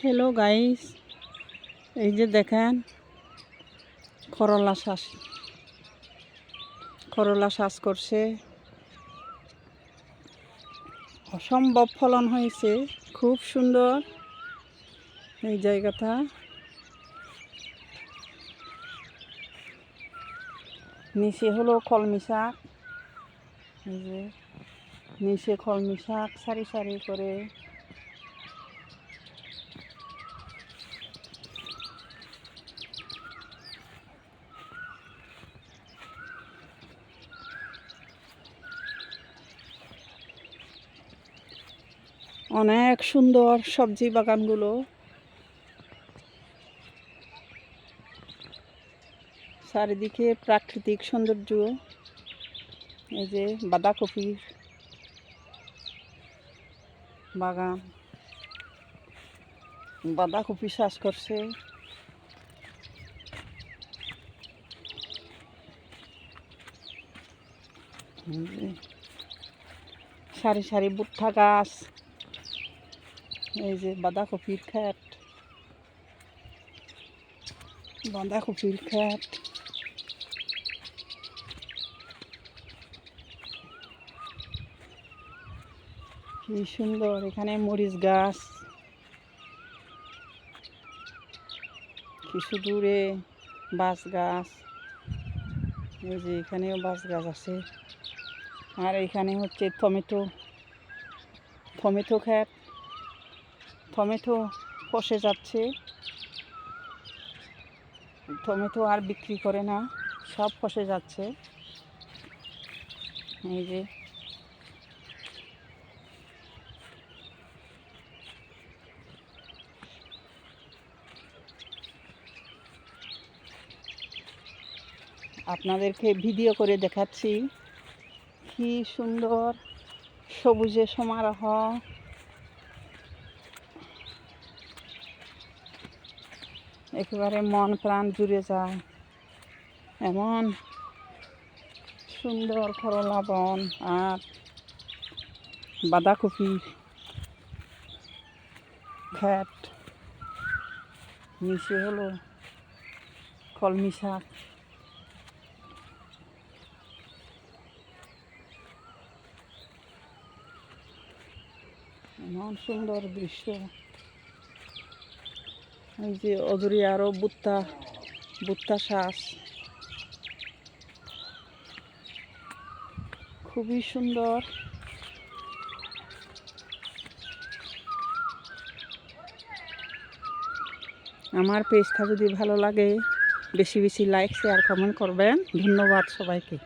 Hello guys এই যে দেখেন, করলা শ্বাস করলা শ্বাস করছে। অসম্ভব ফলন হয়েছে। খুব সুন্দর এই জায়গাটা। নিচে হলো কলমি শাক। যে নিচে কলমি শাক সারি সারি করে অনেক সুন্দর সবজি বাগানগুলো। চারিদিকে প্রাকৃতিক সৌন্দর্য। এই যে বাঁধাকপির বাগান। বাঁধাকপি চাষ করছে। সারি সারি ভুট্টা গাছ। এই যে বাঁধাকপির খ্যাট বাঁধাকপির খ্যাট কি সুন্দর, এখানে মরিচ গাছ। কিছু দূরে বাঁশ গাছ। এই যে এখানেও বাঁশ গাছ আছে। আর এখানে হচ্ছে টমেটো। টমেটো খ্যাট টমেটো ফসে যাচ্ছে। টমেটো আর বিক্রি করে না, সব ফসে যাচ্ছে। এই যে। আপনাদেরকে ভিডিও করে দেখাচ্ছি। কি সুন্দর সবুজে সমারোহ। একেবারে মন প্রাণ জুড়ে যায়। এমন সুন্দর করলা বন আর বাঁধাকপি খ্যাট নিচে হলো কলমি শাক। এমন সুন্দর দৃশ্য। এই যে অদূরে আরও বুত্তা বুত্তা শ্বাস খুবই সুন্দর। আমার পেজটা যদি ভালো লাগে, বেশি বেশি লাইক শেয়ার কমেন্ট করবেন। ধন্যবাদ সবাইকে।